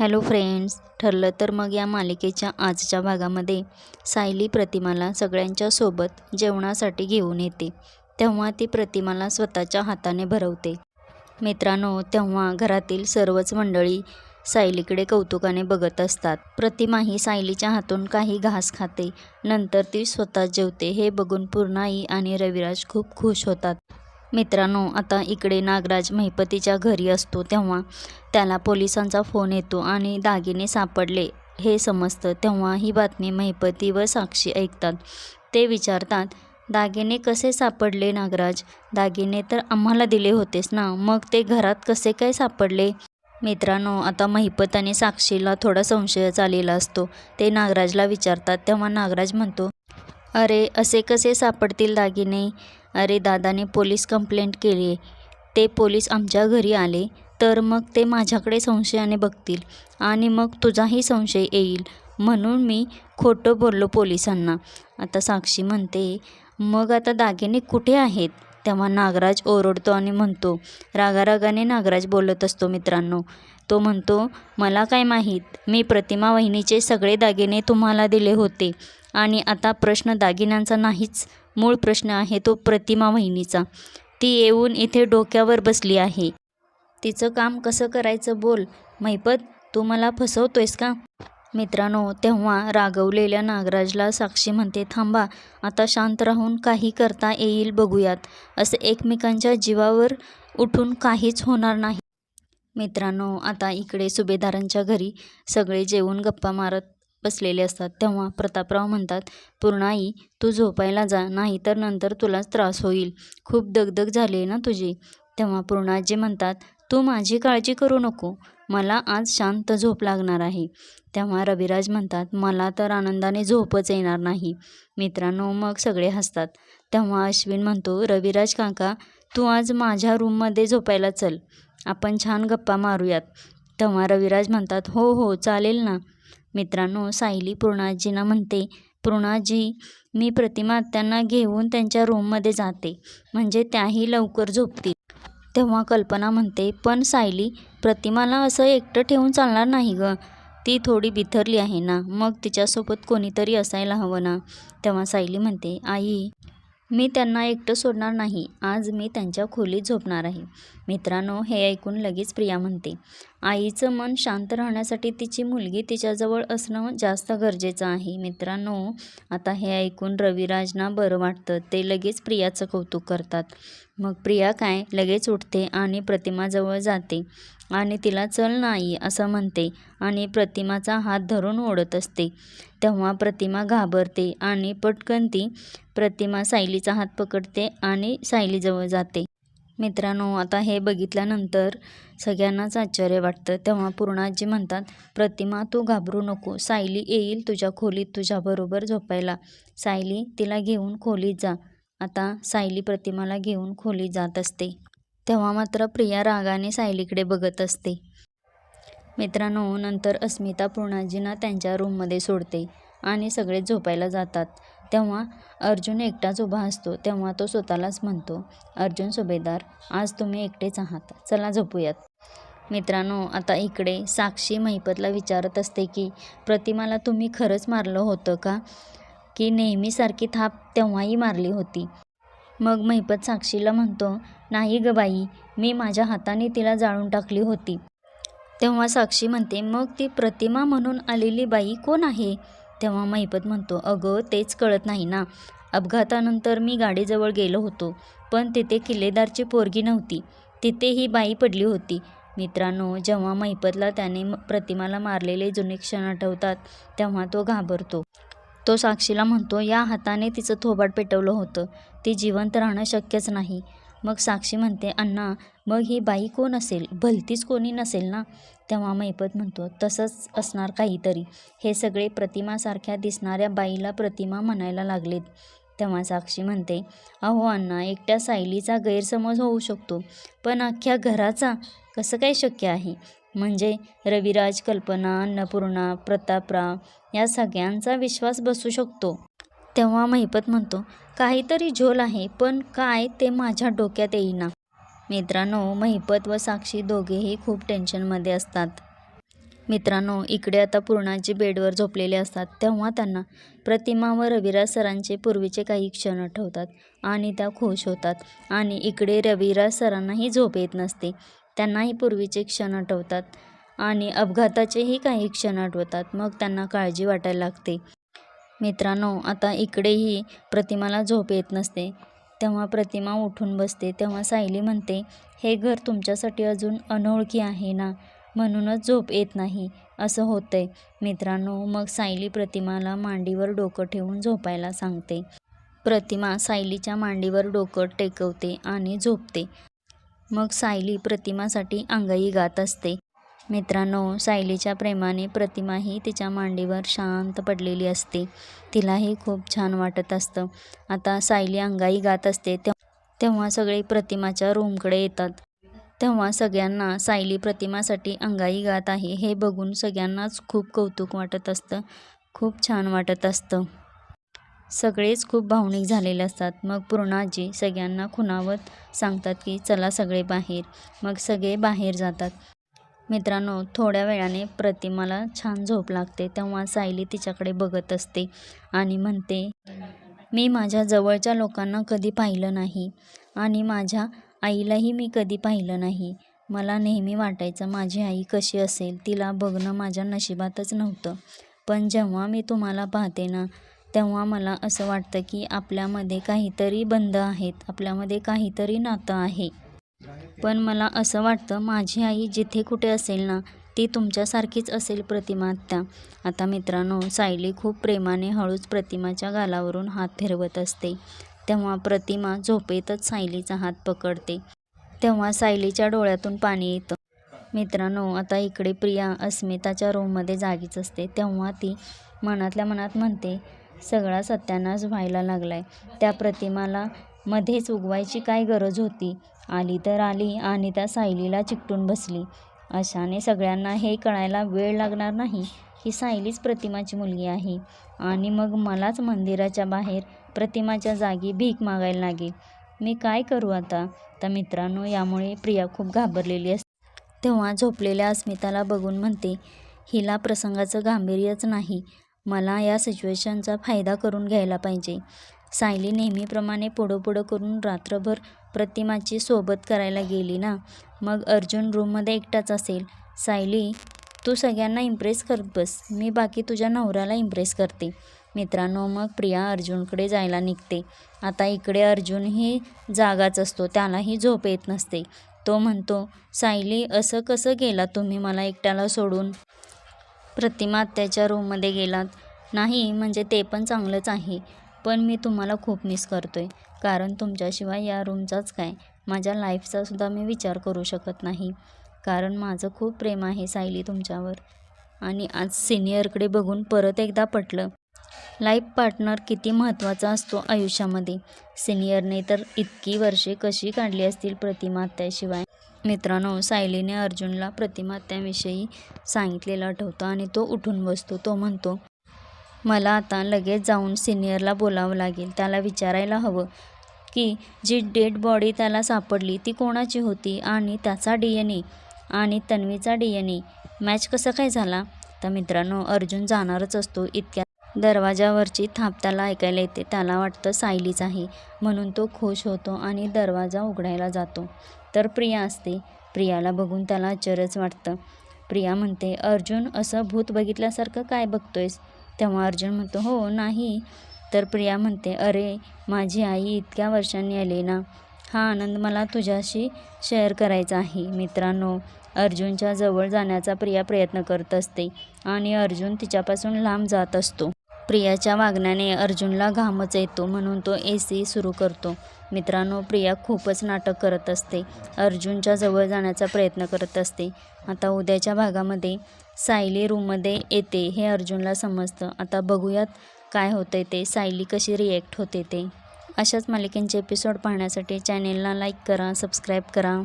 Hello friends ठरलं तर मग या मालिकेच्या आजच्या भागामध्ये सायली प्रतिमाला सगळ्यांच्या सोबत जेवणासाठी घेऊन येते. तेव्हा ती प्रतिमाला स्वतःच्या हाताने भरवते. मित्रांनो तेव्हा घरातील सर्वच मंडळी सायलीकडे कौतुकाने बघत असतात. प्रतिमा ही सायलीच्या हातून काही घास खाते. नंतर ती स्वतः जेवते हे बघून पूर्णाई आणि रविराज खूप खुश होतात. मित्रांनो आता इकडे नागराज महिपतीच्या घरी असतो तेव्हा त्याला पोलिसांचा फोन येतो आणि दागिने सापडले. हे समजतं तेव्हा ही बातमी महिपती व साक्षी ऐकतात. ते विचारतात दागिने कसे सापडले नागराज? दागिने तर आम्हाला दिले होतेस ना? मग ते घरात कसे काय सापडले? मित्रांनो आता महिपत आणि साक्षीला थोडा संशयच आलेला असतो. ते नागराजला विचारतात तेव्हा नागराज म्हणतो अरे असे कसे सापडतील दागिने? अरे दादाने पोलीस कंप्लेंट केली. ते पोलीस आमच्या घरी आले तर मग ते माझ्याकडे संशयाने बघतील आणि मग तुझाही संशय येईल. म्हणून मी खोटं बोललो पोलिसांना. आता साक्षी म्हणते मग आता दागिने कुठे आहेत? तेव्हा नागराज ओरडतो आणि म्हणतो रागारागाने नागराज बोलत असतो मित्रांनो. तो म्हणतो मला काय माहीत मी प्रतिमा वहिनीचे सगळे दागिने तुम्हाला दिले होते आणि आता प्रश्न दागिन्यांचा नाहीच मूळ प्रश्न आहे तो प्रतिमा वहिनीचा. ती येऊन इथे डोक्यावर बसली आहे. तिचं काम कसं करायचं बोल महिपत तू मला फसवतोयस का? मित्रांनो तेव्हा रागवलेल्या नागराजला साक्षी म्हणते थांबा आता शांत राहून काही करता येईल बघूयात. असं एकमेकांच्या जीवावर उठून काहीच होणार नाही. मित्रांनो आता इकडे सुभेदारांच्या घरी सगळे जेवून गप्पा मारत बसलेले असतात. तेव्हा प्रतापराव म्हणतात पूर्णाई तू झोपायला जा नाही तर नंतर तुलाच त्रास होईल. खूप दगदग झाली आहे ना तुझी. तेव्हा पूर्णाजी म्हणतात तू माझी काळजी करू नको. मला आज शांत झोप लागणार आहे. तेव्हा रविराज म्हणतात मला तर आनंदाने झोपच येणार नाही. मित्रांनो मग सगळे हसतात. तेव्हा अश्विन म्हणतो रविराज काका तू आज माझ्या रूममध्ये झोपायला चल. आपण छान गप्पा मारूयात. तेव्हा रविराज म्हणतात हो हो चालेल ना. मित्रांनो सायली पूर्णाजींना म्हणते पूर्णाजी मी प्रतिमा त्यांना घेऊन त्यांच्या रूममध्ये जाते. म्हणजे त्याही लवकर झोपतील. तेव्हा कल्पना म्हणते पण सायली प्रतिमाला असं एकटं ठेवून चालणार नाही गं. ती थोडी बिथरली आहे ना. मग तिच्यासोबत कोणीतरी असायला हवं ना. तेव्हा सायली म्हणते आई मी त्यांना एकटं सोडणार नाही. आज मी त्यांच्या खोलीत झोपणार आहे. मित्रांनो हे ऐकून लगेच प्रिया म्हणते. आईचं मन शांत राहण्यासाठी तिची मुलगी तिच्याजवळ असणं जास्त गरजेचं आहे. मित्रांनो आता हे ऐकून रविराजना बरं वाटतं. ते लगेच प्रियाचं कौतुक करतात. मग प्रिया काय? लगेच उठते आणि प्रतिमाजवळ जाते. आणि तिला चल नाही असं म्हणते आणि प्रतिमाचा हात धरून ओढत असते. तेव्हा प्रतिमा घाबरते आणि पटकन ती प्रतिमा सायलीचा हात पकडते आणि सायलीजवळ जाते. मित्रांनो आता हे बघितल्यानंतर सगळ्यांनाच आश्चर्य वाटतं. तेव्हा पूर्णाजी म्हणतात प्रतिमा तू घाबरू नको. सायली येईल तुझ्या खोलीत तुझ्याबरोबर झोपायला. सायली तिला घेऊन खोलीत जा. आता सायली प्रतिमाला घेऊन खोलीत जात असते. तेव्हा मात्र प्रिया रागाने सायलीकडे बघत असते. मित्रांनो नंतर अस्मिता पूर्णाजींना त्यांच्या रूममध्ये सोडते आणि सगळे झोपायला जातात. तेव्हा अर्जुन एकटाच उभा असतो तेव्हा तो स्वतःलाच म्हणतो अर्जुन सुभेदार आज तुम्ही एकटेच आहात. चला झोपूयात. मित्रांनो आता इकडे साक्षी महिपतला विचारत असते की प्रतिमाला तुम्ही खरंच मारलं होतं का? की नेहमीसारखी थाप तेव्हाही मारली होती? मग महिपत साक्षीला म्हणतो नाही ग बाई मी माझ्या हाताने तिला जाळून टाकली होती. तेव्हा साक्षी म्हणते मग ती प्रतिमा म्हणून आलेली बाई कोण आहे? तेव्हा महिपत म्हणतो अगं तेच कळत नाही ना. अपघातानंतर मी गाडीजवळ गेलो होतो पण तिथे किल्लेदारची पोरगी नव्हती. तिथे ही बाई पडली होती. मित्रांनो जेव्हा महिपतला त्याने प्रतिमाला मारलेले जुने क्षण आठवतात तेव्हा तो घाबरतो. तो साक्षीला म्हणतो या हाताने तिचं थोबाड पेटवलं होतं. ती जिवंत राहणं शक्यच नाही. मग साक्षी म्हणते अण्णा मग ही बाई कोण असेल? भलतीच कोणी नसेल ना? तेव्हा मैपत म्हणतो तसंच असणार काहीतरी. हे सगळे प्रतिमासारख्या दिसणाऱ्या बाईला प्रतिमा म्हणायला लागलेत. तेव्हा साक्षी म्हणते अहो अण्णा एकट्या सायलीचा गैरसमज होऊ शकतो. पण अख्ख्या घराचा कसं काय शक्य आहे? म्हणजे रविराज कल्पना अन्नपूर्णा प्रतापराव या सगळ्यांचा विश्वास बसू शकतो. तेव्हा महिपत म्हणतो काहीतरी झोल आहे पण काय ते माझ्या डोक्यात येईना. मित्रांनो महिपत व साक्षी दोघेही खूप टेन्शनमध्ये असतात. मित्रांनो इकडे आता पूर्णाजी बेडवर झोपलेले असतात. तेव्हा त्यांना प्रतिमा व रविराज सरांचे पूर्वीचे काही क्षण आठवतात आणि त्या खुश होतात. आणि इकडे रविराज सरांनाही झोप येत नसते. त्यांनाही पूर्वीचे क्षण आठवतात आणि अपघाताचेही काही क्षण आठवतात. मग त्यांना काळजी वाटायला लागते. मित्रांनो आता इकडेही प्रतिमाला झोप येत नसते. तेव्हा प्रतिमा उठून बसते. तेव्हा सायली म्हणते हे घर तुमच्यासाठी अजून अनोळखी आहे ना? म्हणूनच झोप येत नाही. असं होतंय. मित्रांनो मग सायली प्रतिमाला मांडीवर डोकं ठेवून झोपायला सांगते. प्रतिमा सायलीच्या मांडीवर डोकं टेकवते आणि झोपते. मग सायली प्रतिमासाठी अंगाई गात असते. मित्रांनो सायलीच्या प्रेमाने प्रतिमाही तिच्या मांडीवर शांत पडलेली असते. तिलाही खूप छान वाटत असतं. आता सायली अंगाई गात असते तेव्हा सगळे प्रतिमाच्या रूमकडे येतात. तेव्हा सगळ्यांना सायली प्रतिमासाठी अंगाई गात आहे हे बघून सगळ्यांनाच खूप कौतुक वाटत असतं. खूप छान वाटत असतं. सगळेच खूप भावनिक झालेले असतात. मग पूर्णाजी सगळ्यांना खुणावत सांगतात की चला सगळे बाहेर. मग सगळे बाहेर जातात. मित्रांनो थोड्या वेळाने प्रतिमाला छान झोप लागते तेव्हा सायली तिच्याकडे बघत असते आणि म्हणते मी माझ्या जवळच्या लोकांना कधी पाहिलं नाही आणि माझ्या आईलाही मी कधी पाहिलं नाही. मला नेहमी वाटायचं माझी आई कशी असेल तिला बघणं माझ्या नशिबातच नव्हतं. पण जेव्हा मी तुम्हाला पाहते ना तेव्हा मला असं वाटतं की आपल्यामध्ये काहीतरी बंध आहेत आपल्यामध्ये काहीतरी नातं आहे. पण मला असं वाटतं माझी आई जिथे कुठे असेल ना ती तुमच्यासारखीच असेल प्रतिमा त्या आता मित्रांनो सायली खूप प्रेमाने हळूच प्रतिमाच्या गालावरून हात फिरवत असते. तेव्हा प्रतिमा झोपेतच सायलीचा हात पकडते. तेव्हा सायलीच्या डोळ्यातून पाणी येतं. मित्रांनो आता इकडे प्रिया अस्मिताच्या रूममध्ये जागीच असते. तेव्हा ती मनातल्या मनात म्हणते सगळा सत्यानाश व्हायला लागलाय. त्या प्रतिमाला मध्येच उगवायची काय गरज होती? आली तर आली आणि त्या सायलीला चिकटून बसली. अशाने सगळ्यांना हे कळायला वेळ लागणार नाही की सायलीच प्रतिमाची मुलगी आहे. आणि मग मलाच मंदिराच्या बाहेर प्रतिमाच्या जागी भीक मागायला लागेल. मी काय करू आता? तर मित्रांनो यामुळे प्रिया खूप घाबरलेली असते तेव्हा झोपलेल्या अस्मिताला बघून म्हणते हिला प्रसंगाचं गांभीर्यच नाही. मला या सिच्युएशनचा फायदा करून घ्यायला पाहिजे. सायली नेहमीप्रमाणे पुढं पुढं करून रात्रभर प्रतिमाची सोबत करायला गेली ना? मग अर्जुन रूममध्ये एकटाच असेल. सायली तू सगळ्यांना इम्प्रेस करत बस. मी बाकी तुझ्या नवऱ्याला इम्प्रेस करते. मित्रांनो मग प्रिया अर्जुनकडे जायला निघते. आता इकडे अर्जुनही जागाच असतो. त्यालाही झोप येत नसते. तो म्हणतो सायली असं कसं गेला तुम्ही मला एकट्याला सोडून? प्रतिमा त्याच्या रूममध्ये गेलात. नाही म्हणजे ते पण चांगलंच आहे. पण मी तुम्हाला खूप मिस करतो आहे कारण तुमच्याशिवाय या रूमचाच काय? माझ्या लाईफचासुद्धा मी विचार करू शकत नाही. कारण माझं खूप प्रेम आहे सायली तुमच्यावर. आणि आज सिनियरकडे बघून परत एकदा पटलं. लाईफ पार्टनर किती महत्त्वाचा असतो आयुष्यामध्ये. सिनियरने तर इतकी वर्षे कशी काढली असतील प्रतिमात्याशिवाय मित्रांनो सायलीने अर्जुनला प्रतिमात्याविषयी सांगितलेलं आठवतं आणि तो उठून बसतो तो म्हणतो मला आता लगेच जाऊन सिनियरला बोलावं लागेल. त्याला विचारायला हवं की जी डेड बॉडी त्याला सापडली ती कोणाची होती आणि त्याचा डी एन ए आणि तन्वीचा डी एन ए मॅच कसा काय झाला? तर मित्रांनो अर्जुन जाणारच असतो इतक्या दरवाजावरची थाप त्याला ऐकायला येते. त्याला वाटतं सायलीच आहे म्हणून तो खुश होतो आणि दरवाजा उघडायला जातो. तर प्रिया असते. प्रियाला बघून त्याला आश्चर्यच वाटतं. प्रिया म्हणते अर्जुन असं भूत बघितल्यासारखं काय बघतोयस? तेव्हा अर्जुन म्हणतो हो नाही. तर प्रिया म्हणते अरे माझी आई इतक्या वर्षांनी आली ना. हा आनंद मला तुझ्याशी शेअर करायचा आहे. मित्रांनो अर्जुनच्या जवळ जाण्याचा प्रिया प्रयत्न करत असते आणि अर्जुन तिच्यापासून लांब जात असतो. प्रियाच्या वागण्याने अर्जुनला घामच येतो म्हणून तो ए सी सुरू करतो. मित्रांनो प्रिया खूपच नाटक करत असते. अर्जुनच्या जवळ जाण्याचा प्रयत्न करत असते. आता उद्याच्या भागामध्ये सायली रूममध्ये येते हे अर्जुनला समजतं. आता बघूयात काय होतं ते. सायली कशी रिॲक्ट होते ते. अशाच मालिकेंचे एपिसोड पाहण्यासाठी चॅनेलला लाईक करा सबस्क्राईब करा.